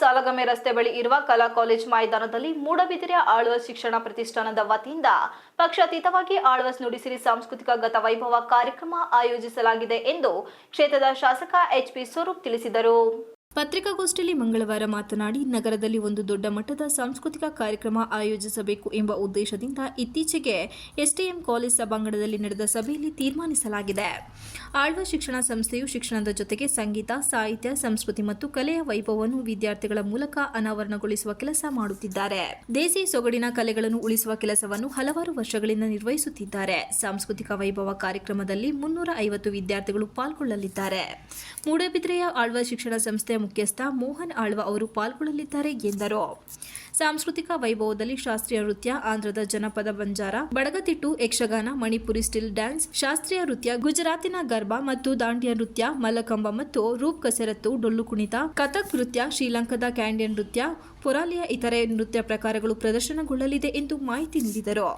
ಸಾಲಗಮೆ ರಸ್ತೆ ಬಳಿ ಇರುವ ಕಲಾ ಕಾಲೇಜ್ ಮೈದಾನದಲ್ಲಿ ಮೂಡಬಿದಿರೆಯ ಆಳ್ವಸ್ ಶಿಕ್ಷಣ ಪ್ರತಿಷ್ಠಾನದ ವತಿಯಿಂದ ಪಕ್ಷಾತೀತವಾಗಿ ಆಳ್ವಸ್ ನುಡಿಸಿರಿ ಸಾಂಸ್ಕೃತಿಕ ಗತವೈಭವ ಕಾರ್ಯಕ್ರಮ ಆಯೋಜಿಸಲಾಗಿದೆ ಎಂದು ಕ್ಷೇತ್ರದ ಶಾಸಕ ಎಚ್ ಪಿ ಸ್ವರೂಪ್ ತಿಳಿಸಿದರು. ಪತ್ರಿಕಾಗೋಷ್ಠಿಯಲ್ಲಿ ಮಂಗಳವಾರ ಮಾತನಾಡಿ, ನಗರದಲ್ಲಿ ಒಂದು ದೊಡ್ಡ ಮಟ್ಟದ ಸಾಂಸ್ಕೃತಿಕ ಕಾರ್ಯಕ್ರಮ ಆಯೋಜಿಸಬೇಕು ಎಂಬ ಉದ್ದೇಶದಿಂದ ಇತ್ತೀಚೆಗೆ ಎಸ್ಟಿಎಂ ಕಾಲೇಜ್ ಸಭಾಂಗಣದಲ್ಲಿ ನಡೆದ ಸಭೆಯಲ್ಲಿ ತೀರ್ಮಾನಿಸಲಾಗಿದೆ. ಆಳ್ವ ಶಿಕ್ಷಣ ಸಂಸ್ಥೆಯು ಶಿಕ್ಷಣದ ಜೊತೆಗೆ ಸಂಗೀತ, ಸಾಹಿತ್ಯ, ಸಂಸ್ಕೃತಿ ಮತ್ತು ಕಲೆಯ ವೈಭವವನ್ನು ವಿದ್ಯಾರ್ಥಿಗಳ ಮೂಲಕ ಅನಾವರಣಗೊಳಿಸುವ ಕೆಲಸ ಮಾಡುತ್ತಿದ್ದಾರೆ. ದೇಸಿ ಸೊಗಡಿನ ಕಲೆಗಳನ್ನು ಉಳಿಸುವ ಕೆಲಸವನ್ನು ಹಲವಾರು ವರ್ಷಗಳಿಂದ ನಿರ್ವಹಿಸುತ್ತಿದ್ದಾರೆ. ಸಾಂಸ್ಕೃತಿಕ ವೈಭವ ಕಾರ್ಯಕ್ರಮದಲ್ಲಿ ಮುನ್ನೂರ ಐವತ್ತು ವಿದ್ಯಾರ್ಥಿಗಳು ಪಾಲ್ಗೊಳ್ಳಲಿದ್ದಾರೆ. ಮೂಡಬಿದ್ರೆಯ ಆಳ್ವ ಶಿಕ್ಷಣ ಸಂಸ್ಥೆಯ ಮುಖ್ಯಸ್ಥ ಮೋಹನ್ ಆಳ್ವ ಅವರು ಪಾಲ್ಗೊಳ್ಳಲಿದ್ದಾರೆ ಎಂದರು. ಸಾಂಸ್ಕೃತಿಕ ವೈಭವದಲ್ಲಿ ಶಾಸ್ತ್ರೀಯ ನೃತ್ಯ, ಆಂಧ್ರದ ಜನಪದ ಬಂಜಾರ, ಬಡಗತಿಟ್ಟು, ಯಕ್ಷಗಾನ, ಮಣಿಪುರಿ ಸ್ಟಿಲ್ ಡ್ಯಾನ್ಸ್, ಶಾಸ್ತ್ರೀಯ ನೃತ್ಯ, ಗುಜರಾತಿನ ಗರ್ಭಾ ಮತ್ತು ದಾಂಡಿಯ ನೃತ್ಯ ಮಲ್ಲಕಂಬ ಮತ್ತು ರೂಪ್ ಕಸರತ್ತು, ಡೊಳ್ಳು ಕುಣಿತ, ಕಥಕ್ ನೃತ್ಯ, ಶ್ರೀಲಂಕಾದ ಕ್ಯಾಂಡಿಯನ್ ನೃತ್ಯ ಪೊರಾಲಿಯ ಇತರೆ ನೃತ್ಯ ಪ್ರಕಾರಗಳು ಪ್ರದರ್ಶನಗೊಳ್ಳಲಿದೆ ಎಂದು ಮಾಹಿತಿ ನೀಡಿದರು.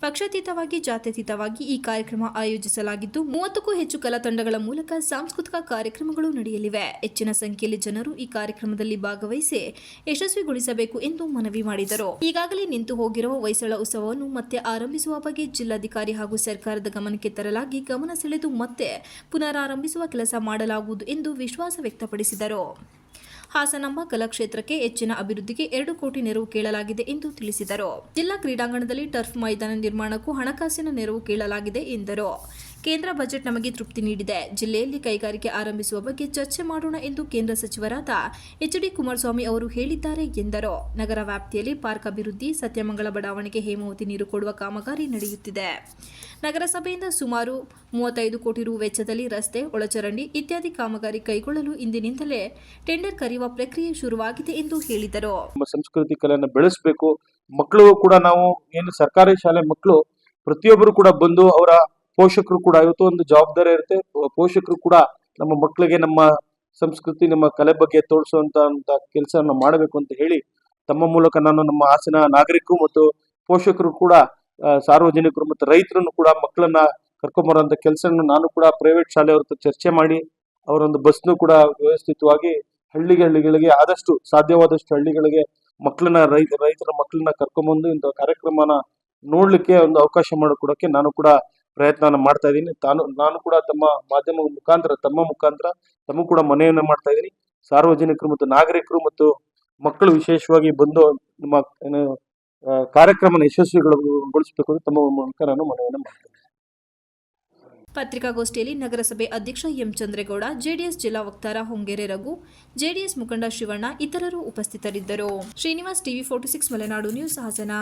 ಪಕ್ಷಾತೀತವಾಗಿ, ಜಾತ್ಯತೀತವಾಗಿ ಈ ಕಾರ್ಯಕ್ರಮ ಆಯೋಜಿಸಲಾಗಿದ್ದು, ಮೂವತ್ತಕ್ಕೂ ಹೆಚ್ಚು ಕಲಾ ತಂಡಗಳ ಮೂಲಕ ಸಾಂಸ್ಕೃತಿಕ ಕಾರ್ಯಕ್ರಮಗಳು ನಡೆಯಲಿವೆ. ಹೆಚ್ಚಿನ ಸಂಖ್ಯೆಯಲ್ಲಿ ಜನರು ಈ ಕಾರ್ಯಕ್ರಮದಲ್ಲಿ ಭಾಗವಹಿಸಿ ಯಶಸ್ವಿಗೊಳಿಸಬೇಕು ಎಂದು ಮನವಿ ಮಾಡಿದರು. ಈಗಾಗಲೇ ನಿಂತು ಹೋಗಿರುವ ಹೊಯ್ಸಳ ಉತ್ಸವವನ್ನು ಮತ್ತೆ ಆರಂಭಿಸುವ ಬಗ್ಗೆ ಜಿಲ್ಲಾಧಿಕಾರಿ ಹಾಗೂ ಸರ್ಕಾರದ ಗಮನಕ್ಕೆ ತರಲಾಗಿ ಗಮನ ಸೆಳೆದು ಮತ್ತೆ ಪುನರಾರಂಭಿಸುವ ಕೆಲಸ ಮಾಡಲಾಗುವುದು ಎಂದು ವಿಶ್ವಾಸ ವ್ಯಕ್ತಪಡಿಸಿದರು. ಹಾಸನಾಂಬ ಕಲಾಕ್ಷೇತ್ರಕ್ಕೆ ಹೆಚ್ಚಿನ ಅಭಿವೃದ್ಧಿಗೆ ಎರಡು ಕೋಟಿ ನೆರವು ಕೇಳಲಾಗಿದೆ ಎಂದು ತಿಳಿಸಿದರು. ಜಿಲ್ಲಾ ಕ್ರೀಡಾಂಗಣದಲ್ಲಿ ಟರ್ಫ್ ಮೈದಾನ ನಿರ್ಮಾಣಕ್ಕೂ ಹಣಕಾಸಿನ ನೆರವು ಕೇಳಲಾಗಿದೆ ಎಂದರು. ಕೇಂದ್ರ ಬಜೆಟ್ ನಮಗೆ ತೃಪ್ತಿ ನೀಡಿದೆ. ಜಿಲ್ಲೆಯಲ್ಲಿ ಕೈಗಾರಿಕೆ ಆರಂಭಿಸುವ ಬಗ್ಗೆ ಚರ್ಚೆ ಮಾಡೋಣ ಎಂದು ಕೇಂದ್ರ ಸಚಿವರಾದ ಎಚ್ ಡಿ ಕುಮಾರಸ್ವಾಮಿ ಅವರು ಹೇಳಿದ್ದಾರೆ ಎಂದರು. ನಗರ ವ್ಯಾಪ್ತಿಯಲ್ಲಿ ಪಾರ್ಕ್ ಅಭಿವೃದ್ಧಿ, ಸತ್ಯಮಂಗಲ ಬಡಾವಣೆಗೆ ಹೇಮಾವತಿ ನೀರು ಕೊಡುವ ಕಾಮಗಾರಿ ನಡೆಯುತ್ತಿದೆ. ನಗರಸಭೆಯಿಂದ ಸುಮಾರು ಮೂವತ್ತೈದು ಕೋಟಿ ರು ವೆಚ್ಚದಲ್ಲಿ ರಸ್ತೆ, ಒಳಚರಂಡಿ ಇತ್ಯಾದಿ ಕಾಮಗಾರಿ ಕೈಗೊಳ್ಳಲು ಇಂದಿನಿಂದಲೇ ಟೆಂಡರ್ ಕರೆಯುವ ಪ್ರಕ್ರಿಯೆ ಶುರುವಾಗಿದೆ ಎಂದು ಹೇಳಿದರು. ಸಂಸ್ಕೃತಿ ಕಲೆಯನ್ನು ಬೆಳೆಸಬೇಕು. ಮಕ್ಕಳು ಕೂಡ ನಾವು, ಏನು ಸರ್ಕಾರಿ ಶಾಲೆ ಮಕ್ಕಳು ಪ್ರತಿಯೊಬ್ಬರು ಕೂಡ ಬಂದು ಅವರ ಪೋಷಕರು ಕೂಡ, ಇವತ್ತು ಒಂದು ಜವಾಬ್ದಾರಿ ಇರುತ್ತೆ. ಪೋಷಕರು ಕೂಡ ನಮ್ಮ ಮಕ್ಕಳಿಗೆ ನಮ್ಮ ಸಂಸ್ಕೃತಿ, ನಮ್ಮ ಕಲೆ ಬಗ್ಗೆ ತೋರಿಸುವಂತ ಕೆಲಸವನ್ನು ಮಾಡಬೇಕು ಅಂತ ಹೇಳಿ, ತಮ್ಮ ಮೂಲಕ ನಾನು ನಮ್ಮ ಹಾಸನ ನಾಗರಿಕರು ಮತ್ತು ಪೋಷಕರು ಕೂಡ ಸಾರ್ವಜನಿಕರು ಮತ್ತು ರೈತರನ್ನು ಕೂಡ, ಮಕ್ಕಳನ್ನ ಕರ್ಕೊಂಬರುವಂತ ಕೆಲಸವನ್ನು ನಾನು ಕೂಡ ಪ್ರೈವೇಟ್ ಶಾಲೆಯವ್ರ ಚರ್ಚೆ ಮಾಡಿ, ಅವರೊಂದು ಬಸ್ನು ಕೂಡ ವ್ಯವಸ್ಥಿತವಾಗಿ ಹಳ್ಳಿಗೆ ಹಳ್ಳಿಗಳಿಗೆ ಆದಷ್ಟು ಸಾಧ್ಯವಾದಷ್ಟು ಹಳ್ಳಿಗಳಿಗೆ ಮಕ್ಕಳನ್ನ ರೈತ ರೈತರ ಮಕ್ಕಳನ್ನ ಕರ್ಕೊಂಬಂದು ಇಂಥ ಕಾರ್ಯಕ್ರಮನ ನೋಡ್ಲಿಕ್ಕೆ ಒಂದು ಅವಕಾಶ ಮಾಡಿಕೊಡೋಕೆ ನಾನು ಕೂಡ ಪ್ರಯತ್ನ ಮಾಡ್ತಾ ಇದ್ದೀನಿ ತಾನು, ನಾನು ಕೂಡ ತಮ್ಮ ಮಾಧ್ಯಮ ಮುಖಾಂತರ, ತಮ್ಮ ಮುಖಾಂತರ ತಮ್ಮ ಕೂಡ ಮನೆಯನ್ನ ಮಾಡ್ತಾ ಇದ್ದೀನಿ ಸಾರ್ವಜನಿಕರು ಮತ್ತು ನಾಗರಿಕರು ಮತ್ತು ಮಕ್ಕಳು ವಿಶೇಷವಾಗಿ ಬಂದು ನಮ್ಮ ಕಾರ್ಯಕ್ರಮನ ಯಶಸ್ವಿಗೊಳಿಸಬೇಕು ಅಂತ ತಮ್ಮ ಮೂಲಕ ನಾನು ಮನವಿಯನ್ನು ಮಾಡ್ತೇನೆ ಪತ್ರಿಕಾಗೋಷ್ಠಿಯಲ್ಲಿ ನಗರಸಭೆ ಅಧ್ಯಕ್ಷ ಎಂ ಚಂದ್ರೇಗೌಡ, ಜೆಡಿಎಸ್ ಜಿಲ್ಲಾ ವಕ್ತಾರ ಹೊಂಗೇರೆ ರಘು, ಜೆಡಿಎಸ್ ಮುಖಂಡ ಶಿವಣ್ಣ, ಇತರರು ಉಪಸ್ಥಿತರಿದ್ದರು. Srinivas TV forty six Malenadu news Hassan.